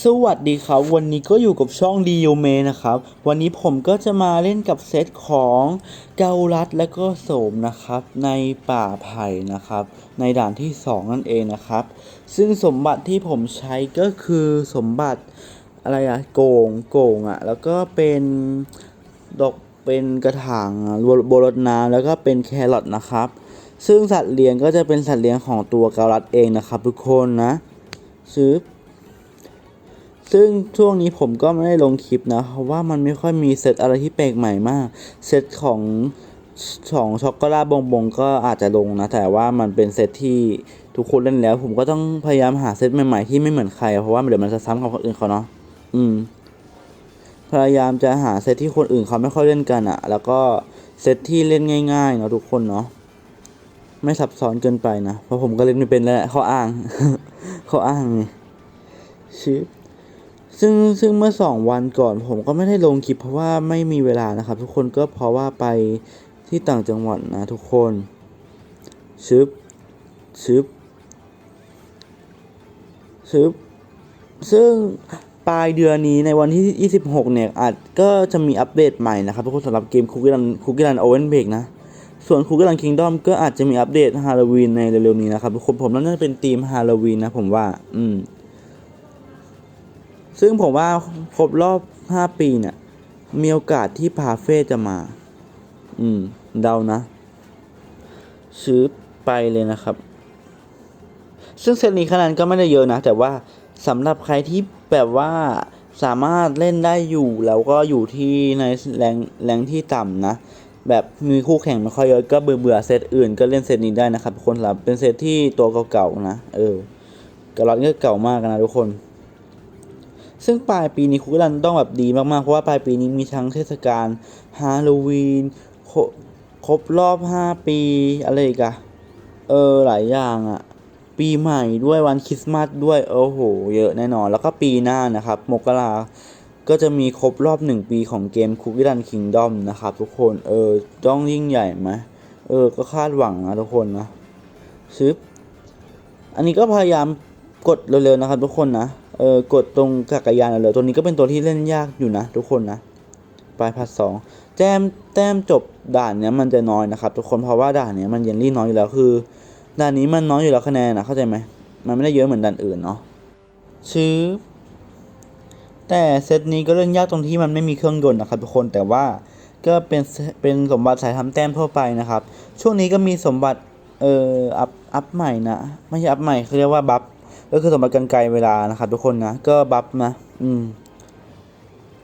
สวัสดีครับ วันนี้ก็อยู่กับช่องดีโอเมนะครับ วันนี้ผมก็จะมาเล่นกับเซตของเกาลัดและก็โสมนะครับ ในป่าไผ่นะครับ ในด่านที่ 2 นั่นเองนะครับ ซึ่งสมบัติที่ผมใช้ก็คือสมบัติอะไรอะโกงโกงอะแล้วก็เป็นดอกเป็นกระถางโบรดน้ำแล้วก็เป็นแครอทนะครับ ซึ่งสัตว์เลี้ยงก็จะเป็นสัตว์เลี้ยงของตัวเกาลัดเองนะครับ ทุกคนนะซื้อ ซึ่งช่วงนี้ผมก็ไม่ได้ลงคลิปนะเพราะว่ามันไม่ค่อยมีเซตอะไรที่แปลกใหม่มาก เซตของของช็อกโกแลตบงบงก็อาจจะลงนะ แต่ว่ามันเป็นเซตที่ทุกคนเล่นแล้ว ผมก็ต้องพยายามหาเซตใหม่ๆที่ไม่เหมือนใคร เพราะว่าเดี๋ยวมันจะซ้ำกับคนอื่นเขาเนาะอืม พยายามจะหาเซตที่คนอื่นเขาไม่ค่อยเล่นกันอะแล้วก็เซตที่เล่นง่ายๆเนาะทุกคนเนาะไม่ซับซ้อนเกินไปนะเพราะผมก็เล่นไม่เป็นแล้วเขาอ้างเขาอ้างไงชิป ซึ่งซึ่งเมื่อสองวันก่อนผมก็ไม่ได้ลงคลิปเพราะว่าไม่มีเวลานะครับ ทุกคนก็เพราะว่าไปที่ต่างจังหวัดนะทุกคนชึบชึบชึบซึ่งปลายเดือนนี้ในวันที่ 26 เนี่ยอาจก็จะมีอัปเดตใหม่นะครับทุกคนสำหรับเกมคุกกี้รันคุกกี้รันโอเวนเบกนะ ส่วนคุกกี้รันคิงดอมก็อาจจะมีอัปเดตฮาโลวีนในเร็วๆนี้นะครับทุกคนผมน่าจะเป็นทีมฮาโลวีนนะผมว่า อืม ซึ่งผมว่าครบรอบ 5 ปีเนี่ย มีโอกาสที่พาเฟ่จะมา อืม เดานะ ซื้อไปเลยนะครับ ซึ่งเซตนี้คะแนนก็ไม่ได้เยอะนะ แต่ว่าสำหรับใครที่แบบว่าสามารถเล่นได้อยู่ แล้วก็อยู่ที่ในแรงแรงที่ต่ำนะ แบบมีคู่แข่งไม่ค่อยเยอะก็เบื่อเบื่อเซตอื่นก็เล่นเซตนี้ได้นะครับทุกคนสำหรับเป็นเซตที่ตัวเก่าๆนะ เออ กระลอนก็เก่ามากนะทุกคน ซึ่งปลายปีนี้คุกรันต้องแบบดีมากๆ เพราะว่าปลายปีนี้มีทั้งเทศกาลฮาโลวีนครครบรอบ 5 ปี อะไรอีกอะเออ หลายอย่างอะปีใหม่ด้วยวันคริสต์มาสด้วย โอ้โห เยอะแน่นอน แล้วก็ปีหน้านะครับ มกราก็จะมีครบรอบ 1 ปีของเกมคุกรันคิงดอมนะครับทุกคน เออ ต้องยิ่งใหญ่ไหมเออ ก็คาดหวังนะทุกคนนะชึบอันนี้ก็พยายามกดเร็วๆนะครับทุกคนนะ เออกดตรงจักรยานเร็วๆตัวนี้ก็เป็นตัวที่เล่นยากอยู่นะทุกคนนะปลายพัดสองแต้มแต้มจบด่านเนี้ยมันจะน้อยนะครับ ทุกคนเพราะว่าด่านเนี้ยมันเยนลี่น้อยอยู่แล้วคือด่านนี้มันน้อยอยู่แล้วคะแนนนะเข้าใจไหมมันไม่ได้เยอะเหมือนด่านอื่นเนาะชื่อแต่เซตนี้ก็เล่นยากตรงที่มันไม่มีเครื่องยนต์นะครับทุกคนแต่ว่าก็เป็นเป็นสมบัติสายทำแต้มทั่วไปนะครับ ช่วงนี้ก็มีสมบัติเอ่ออัพอัพใหม่นะไม่ใช่อัพใหม่เขาเรียกว่าบัฟ ก็คือสมบัติกันไกลเวลานะครับทุกคนนะ ก็บัฟนะ อืม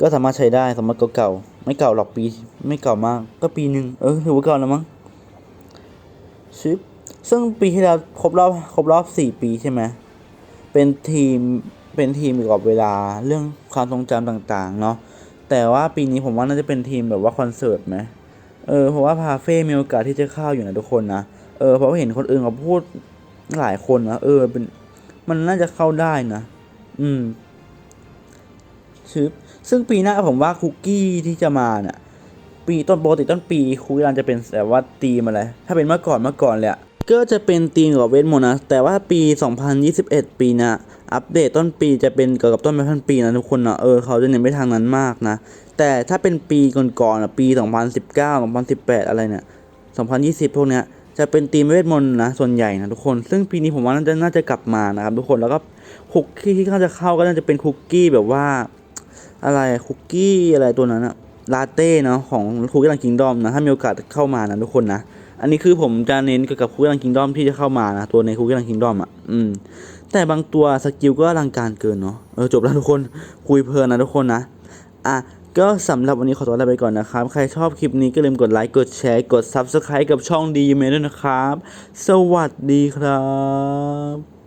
ก็สามารถใช้ได้สมบัติเก่าๆไม่เก่าหรอกปี ไม่เก่ามาก ก็ปีหนึ่งเออถือว่าเก่าแล้วมั้งชิปซึ่งปีที่แล้วครบรอบครบรอบสี่ปีใช่ไหมเป็นทีมเป็นทีมเกี่ยวกับเวลาเรื่องความทรงจำต่างๆ เนาะแต่ว่าปีนี้ผมว่าน่าจะเป็นทีมแบบว่าคอนเสิร์ตไหมเออเพราะว่าพาเฟ่มีโอกาสที่จะเข้าอยู่นะทุกคนนะเออเพราะเห็นคนอื่นเขาพูดหลายคนนะเออเป็น มันน่าจะเข้าได้นะ อืมชิปซึ่งปีหน้าผมว่าคุกกี้ที่จะมาเนี่ยปีต้นโปกติต้นปีคุกกี้รันจะเป็นแบบว่าธีมอะไร ถ้าเป็นเมื่อก่อนเมื่อก่อนเลยก็จะเป็นธีมกับเวทมนต์นะ แต่ว่าปี 2021 ปีหนะอัปเดตต้นปีจะเป็นเกี่ยวกับต้นไม้พันปีนะทุกคนนะเออเขาจะเน้นไปทางนั้นมากนะ แต่ถ้าเป็นปีก่อนๆอะปี 2019 2018 อะไรเนี่ย2020 พวกเนี้ย จะเป็นธีมเวทมนต์นะส่วนใหญ่นะทุกคน ซึ่งปีนี้ผมว่าน่าจะน่าจะกลับมานะครับทุกคนแล้วก็คุกกี้ที่เขาจะเข้าก็น่าจะเป็นคุกกี้แบบว่า อะไรคุกกี้อะไรตัวนั้นอะลาเต้เนาะของคุกกี้รันคิงดอมนะถ้ามีโอกาสเข้ามานะทุกคนนะอันนี้คือผมจะเน้นเกี่ยวกับคุกกี้รันคิงดอมที่จะเข้ามานะตัวในคุกกี้รันคิงดอมอะอืมแต่บางตัวสกิลก็อลังการเกินเนาะเออจบแล้วทุกคนคุยเพลินนะทุกคนนะอะ ก็สำหรับวันนี้ขอตัวลาไปก่อนนะครับ ใครชอบคลิปนี้ก็ลืมกดไลค์ กดแชร์ กด Subscribe กับช่องดีเมด้วยนะครับ สวัสดีครับ